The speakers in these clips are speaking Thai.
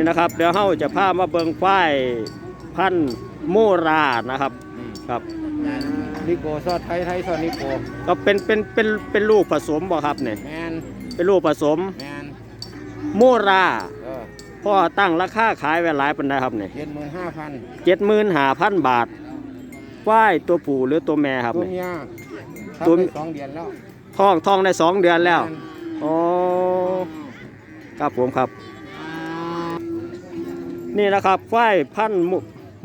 นี่นะครับ เดี๋ยวเฮาจะพามาเบิ่งควายพันธุ์โมรานะครับครับนิโกซอสไทยไทยซอสนิโกก็เป็นเป็นเป็นเป็นลูกผสมบ่ครับเนี่ยแมนเป็นลูกผสมแมนโมราเออพ่อตั้งราคาขายไว้หลายปานใดครับเนี่ยเจ็ดหมื่นห้าพันเจ็ดหมื่นห้าพันบาทควายตัวผู้หรือตัวแม่ครับตัวเนี่ยเมียตัวทำได้สองเดือนแล้ว ท้องท้องได้สองเดือนแล้วม่น อ๋อครับผมครับ นี่นะครับควายพันธุ์โม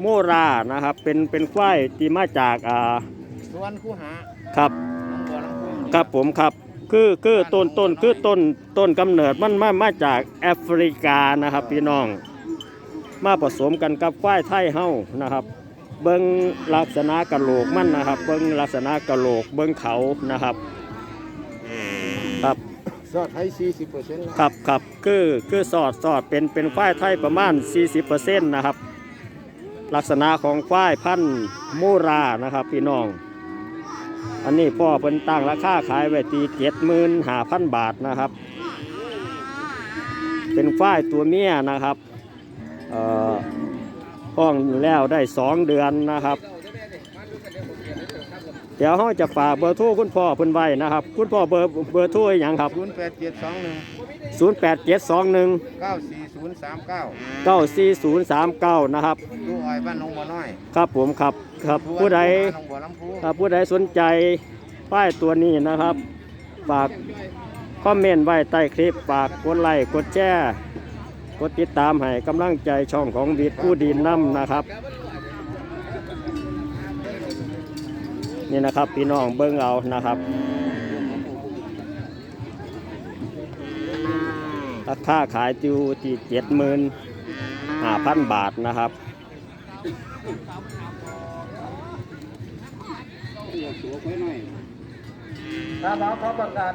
โมรานะครับ เป็นเป็นควายที่มาจากอ่าส่วนคู่หาครับน้องบัวลำพูครับผมครับ คือคือต้นต้นคือต้นต้นกำเนิดมันมามาจากแอฟริกานะครับ พี่น้อง มาผสมกันกับควายไทยเฮานะครับ เบิ้งลักษณะกะโหลกมันนะครับ เบิ้งลักษณะกะโหลกเบิ้งเขานะครับครับ ซอสไทยสี่สิบเปอร์เซ็นต์แล้วครับครับคือคือสอดสอดเป็นเป็นควายไทยประมาณ 40%นะครับ ลักษณะของควายพันธุ์โมรานะครับ พี่น้อง อันนี้พ่อเพิ่นตั้งราคาขายไว้ตีเจ็ดหมื่นห้าพันบาทนะครับ เป็นควายตัวเมียนะครับเอ่อห้องแล้วได้สองเดือนนะครับ เดี๋ยวเขาจะฝากเบอร์โทรคุณพ่อเพิ่นไว้นะครับ คุณพ่อเบอร์เบอร์โทรอหย่างครับ ศูนย์แปดเจ็ดสองหนึ่ง08721 เก้าสี่ศูนย์สามเก้า94039 นะครับดูอ้อยบ้านหนองบัวน้อยครับผมครับครับผู้ใด หนองบัวลำพูถ้าผู้ใดสนใจป้ายตัวนี้นะครับ ฝากคอมเมนต์ไว้ใต้คลิป ฝากกดไลค์กดแชร์กดติดตามให้กำลังใจช่องของวิทย์ผู้ดีน้ำนะครับ นี่นะครับพี่น้องเบิ้งเอานะครับราคาขายอยู่ที่เจ็ดหมื่นห้าพันบาทนะครับถ้าเราขอประกาศ